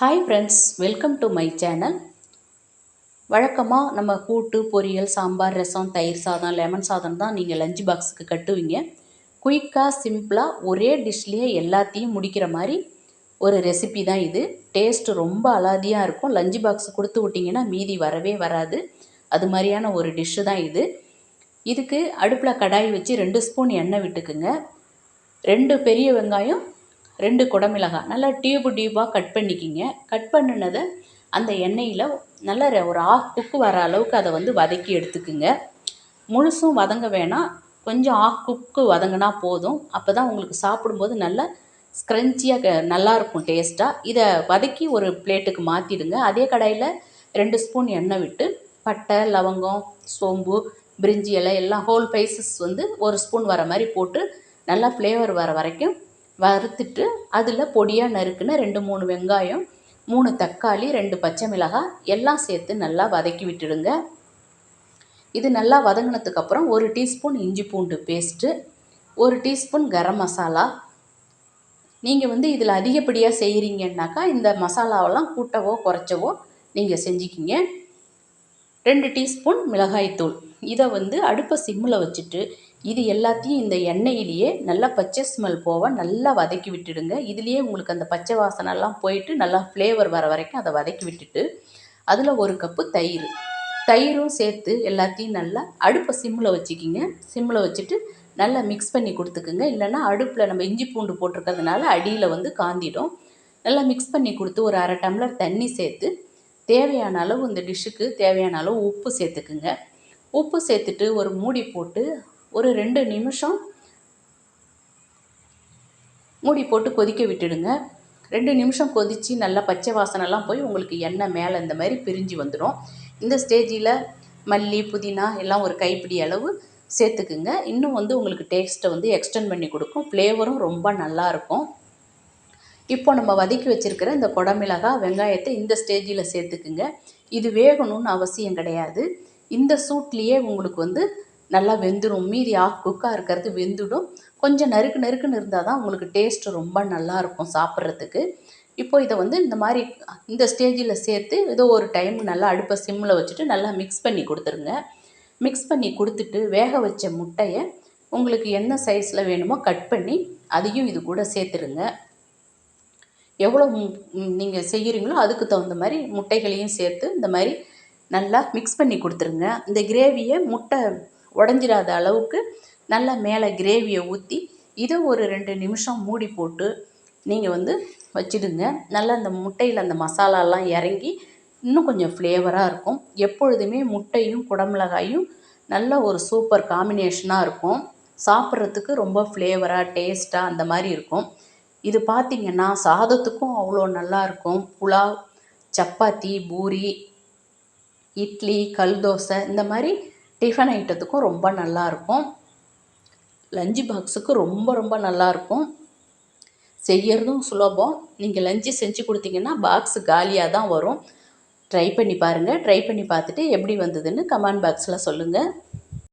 Hi friends welcome to my channel வழக்கமாக நம்ம கூட்டு பொரியல் சாம்பார் ரசம் தயிர் சாதம் லெமன் சாதம் தான் நீங்கள் லஞ்ச் பாக்ஸுக்கு கட்டுவீங்க. குயிக்காக சிம்பிளாக ஒரே டிஷ்லேயே எல்லாத்தையும் முடிக்கிற மாதிரி ஒரு ரெசிபி தான் இது. டேஸ்ட்டு ரொம்ப அலாதியாக இருக்கும். லஞ்ச் பாக்ஸ் கொடுத்து விட்டிங்கன்னா மீதி வரவே வராது. அது மாதிரியான ஒரு டிஷ்ஷு தான் இது. இதுக்கு அடுப்பில் கடாய் வச்சு ரெண்டு ஸ்பூன் எண்ணெய் விட்டுக்குங்க. ரெண்டு பெரிய வெங்காயம் ரெண்டு குடமிளகாய் நல்லா டியூப்பு டியூப்பாக கட் பண்ணிக்கிங்க. கட் பண்ணினதை அந்த எண்ணெயில் நல்லா ஒரு ஆஃப் குக்கு வர அளவுக்கு அதை வந்து வதக்கி எடுத்துக்குங்க. முழுசும் வதங்க வேணாம். கொஞ்சம் ஆஃப் குக்கு வதங்கினா போதும். அப்போ தான் உங்களுக்கு சாப்பிடும்போது நல்லா ஸ்க்ரன்ச்சியாக நல்லாயிருக்கும் டேஸ்ட்டாக இதை வதக்கி ஒரு பிளேட்டுக்கு மாற்றிடுங்க அதே கடாயில் ரெண்டு ஸ்பூன் எண்ணெய் விட்டு பட்டை லவங்கம் சோம்பு பிரிஞ்சி இலை எல்லாம் ஹோல் ஸ்பைசஸ் வந்து ஒரு ஸ்பூன் வர மாதிரி போட்டு நல்லா ஃப்ளேவர் வர வரைக்கும் வறுத்துட்டு அதில் பொடியாக நறுக்குன ரெண்டு மூணு வெங்காயம் மூணு தக்காளி ரெண்டு பச்சை மிளகாய் எல்லாம் சேர்த்து நல்லா வதக்கி விட்டுடுங்க. இது நல்லா வதங்கினதுக்கப்புறம் ஒரு டீஸ்பூன் இஞ்சி பூண்டு பேஸ்ட்டு ஒரு டீஸ்பூன் கரம் மசாலா. நீங்கள் வந்து இதில் அதிகப்படியாக செய்கிறீங்கன்னாக்கா இந்த மசாலாவெல்லாம் கூட்டவோ குறைச்சவோ நீங்கள் செஞ்சுக்கிங்க. ரெண்டு டீஸ்பூன் மிளகாய்த்தூள். இதை வந்து அடுப்பை சிம்மில் வச்சுட்டு இது எல்லாத்தையும் இந்த எண்ணெயிலேயே நல்லா பச்சை ஸ்மெல் போக நல்லா வதக்கி விட்டுடுங்க. இதுலேயே உங்களுக்கு அந்த பச்சை வாசனைலாம் போயிட்டு நல்லா ஃப்ளேவர் வர வரைக்கும் அதை வதக்கி விட்டுட்டு அதில் ஒரு கப்பு தயிர். தயிரும் சேர்த்து எல்லாத்தையும் நல்லா அடுப்பை சிம்மில் வச்சுக்கிங்க. சிம்மில் வச்சுட்டு நல்லா மிக்ஸ் பண்ணி கொடுத்துக்குங்க. இல்லைன்னா அடுப்பில் நம்ம இஞ்சி பூண்டு போட்டிருக்கிறதுனால அடியில் வந்து காந்திடும். நல்லா மிக்ஸ் பண்ணி கொடுத்து ஒரு அரை டம்ளர் தண்ணி சேர்த்து தேவையான அளவு இந்த டிஷ்ஷுக்கு தேவையான அளவு உப்பு சேர்த்துக்குங்க. உப்பு சேர்த்துட்டு ஒரு மூடி போட்டு ஒரு ரெண்டு நிமிஷம் மூடி போட்டு கொதிக்க விட்டுடுங்க. ரெண்டு நிமிஷம் கொதித்து நல்லா பச்சை வாசனைலாம் போய் உங்களுக்கு எண்ணெய் மேலே இந்த மாதிரி பிரிஞ்சு வந்துடும். இந்த ஸ்டேஜில் மல்லி புதினா எல்லாம் ஒரு கைப்பிடி அளவு சேர்த்துக்குங்க. இன்னும் வந்து உங்களுக்கு டேஸ்ட்டை வந்து எக்ஸ்டெண்ட் பண்ணி கொடுக்கும். ஃப்ளேவரும் ரொம்ப நல்லாயிருக்கும் இப்போ நம்ம வதக்கி வச்சிருக்கிற இந்த குடமிளகா வெங்காயத்தை இந்த ஸ்டேஜில் சேர்த்துக்குங்க. இது வேகணும்னு அவசியம் கிடையாது. இந்த சூட்லேயே உங்களுக்கு வந்து நல்லா வெந்துடும் மீதி ஆஃப் குக்காக இருக்கிறது வெந்துடும். கொஞ்சம் நறுக்கு நறுக்குன்னு இருந்தால் தான் உங்களுக்கு டேஸ்ட்டு ரொம்ப நல்லாயிருக்கும் சாப்பிட்றதுக்கு. இப்போ இதை வந்து இந்த மாதிரி இந்த ஸ்டேஜில் சேர்த்து ஏதோ ஒரு டைம் நல்லா அடுப்பை சிம்மில் வச்சுட்டு நல்லா மிக்ஸ் பண்ணி கொடுத்துருங்க. மிக்ஸ் பண்ணி கொடுத்துட்டு வேக வச்ச முட்டையை உங்களுக்கு என்ன சைஸில் வேணுமோ கட் பண்ணி அதையும் இது கூட சேர்த்துருங்க. எவ்வளோ நீங்கள் செய்கிறீங்களோ அதுக்கு தகுந்த மாதிரி முட்டைகளையும் சேர்த்து இந்த மாதிரி நல்லா மிக்ஸ் பண்ணி கொடுத்துருங்க. இந்த கிரேவியை முட்டை உடஞ்சிடாத அளவுக்கு நல்லா மேலே கிரேவியை ஊற்றி இதை ஒரு ரெண்டு நிமிஷம் மூடி போட்டு நீங்கள் வந்து வச்சிடுங்க. நல்லா அந்த முட்டையில் அந்த மசாலாலாம் இறங்கி இன்னும் கொஞ்சம் ஃப்ளேவராக இருக்கும். எப்பொழுதுமே முட்டையும் குடமிளகாயும் நல்ல ஒரு சூப்பர் காம்பினேஷனாக இருக்கும். சாப்பிட்றதுக்கு ரொம்ப ஃப்ளேவராக டேஸ்ட்டாக அந்த மாதிரி இருக்கும். இது பார்த்திங்கன்னா சாதத்துக்கும் அவ்வளோ நல்லாயிருக்கும் புலாவ் சப்பாத்தி பூரி இட்லி கல் தோசை இந்த மாதிரி டிஃபன் ஐட்டத்துக்கும் ரொம்ப நல்லாயிருக்கும் லஞ்சு பாக்ஸுக்கு ரொம்ப ரொம்ப நல்லாயிருக்கும் செய்யறதும் சுலபம். நீங்கள் லஞ்சு செஞ்சு கொடுத்தீங்கன்னா பாக்ஸ் காலியாக தான் வரும். ட்ரை பண்ணி பாருங்கள் ட்ரை பண்ணி பார்த்துட்டு எப்படி வந்ததுன்னு கமெண்ட் பாக்ஸில் சொல்லுங்கள்